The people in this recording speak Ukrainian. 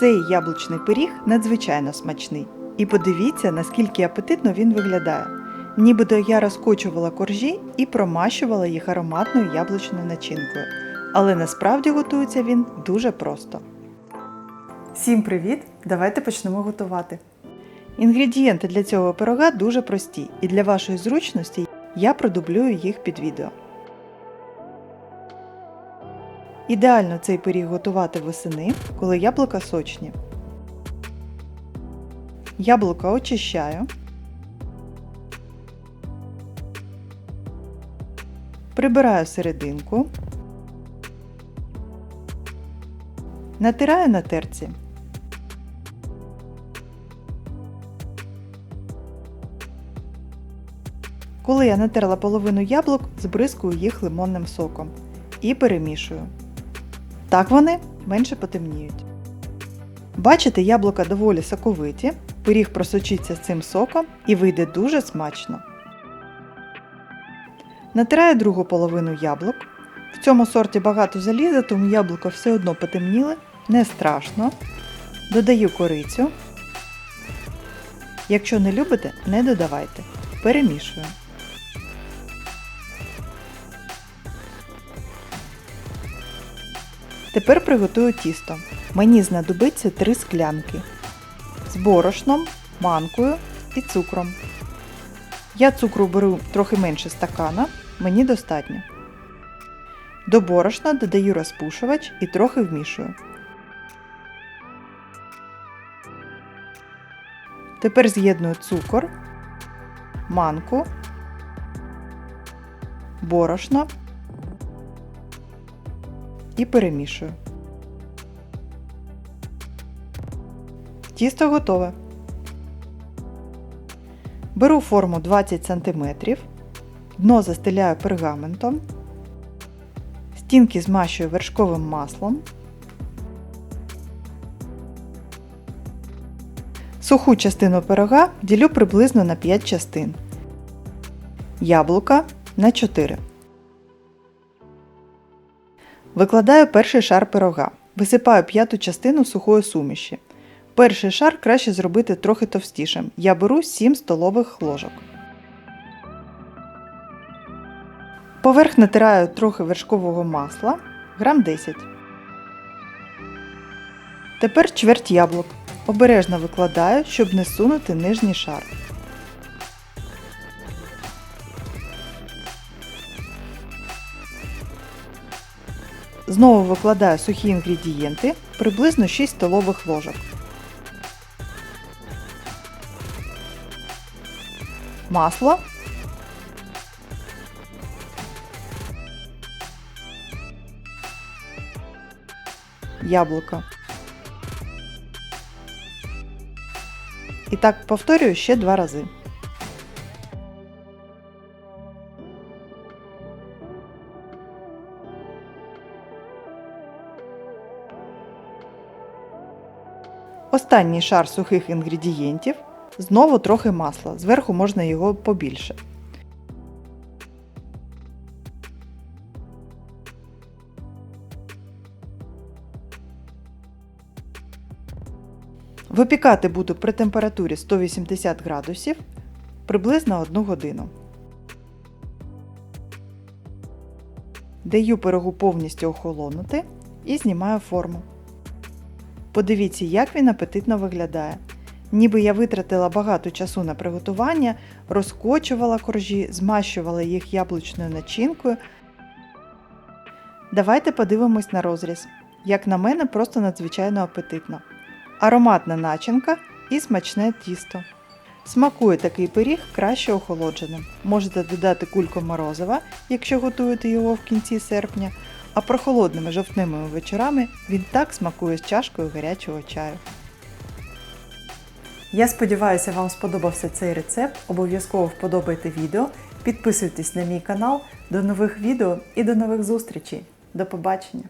Цей яблучний пиріг надзвичайно смачний. І подивіться, наскільки апетитно він виглядає. Нібито я розкочувала коржі і промащувала їх ароматною яблучною начинкою. Але насправді готується він дуже просто. Всім привіт! Давайте почнемо готувати. Інгредієнти для цього пирога дуже прості, і для вашої зручності я продублюю їх під відео. Ідеально цей пиріг готувати восени, коли яблука сочні. Яблука очищаю. Прибираю серединку. Натираю на терці. Коли я натерла половину яблук, збризкую їх лимонним соком і перемішую. Так вони менше потемніють. Бачите, яблука доволі соковиті, пиріг просочиться цим соком і вийде дуже смачно. Натираю другу половину яблук. В цьому сорті багато заліза, тому яблука все одно потемніли, не страшно. Додаю корицю. Якщо не любите, не додавайте. Перемішую. Тепер приготую тісто. Мені знадобиться 3 склянки з борошном, манкою і цукром. Я цукру беру трохи менше стакана, мені достатньо. До борошна додаю розпушувач і трохи вмішую. Тепер з'єдную цукор, манку, борошно і перемішую. Тісто готове. Беру форму 20 см, дно застеляю пергаментом, стінки змащую вершковим маслом, суху частину пирога ділю приблизно на 5 частин, яблука на 4. Викладаю перший шар пирога. Висипаю п'яту частину сухої суміші. Перший шар краще зробити трохи товстішим. Я беру 7 столових ложок. Поверх натираю трохи вершкового масла грам 10. Тепер чверть яблук. Обережно викладаю, щоб не сунути нижній шар. Знову викладаю сухі інгредієнти приблизно 6 столових ложок. Масло. Яблуко. І так повторюю ще два рази. Останній шар сухих інгредієнтів. Знову трохи масла. Зверху можна його побільше. Випікати буду при температурі 180 градусів приблизно 1 годину. Даю пирогу повністю охолонути і знімаю форму. Подивіться, як він апетитно виглядає. Ніби я витратила багато часу на приготування, розкочувала коржі, змащувала їх яблучною начинкою. Давайте подивимось на розріз. Як на мене, просто надзвичайно апетитно. Ароматна начинка і смачне тісто. Смакує такий пиріг краще охолодженим. Можете додати кульку морозива, якщо готуєте його в кінці серпня, а прохолодними жовтними вечорами він так смакує з чашкою гарячого чаю. Я сподіваюся, вам сподобався цей рецепт. Обов'язково вподобайте відео, підписуйтесь на мій канал. До нових відео і до нових зустрічей. До побачення!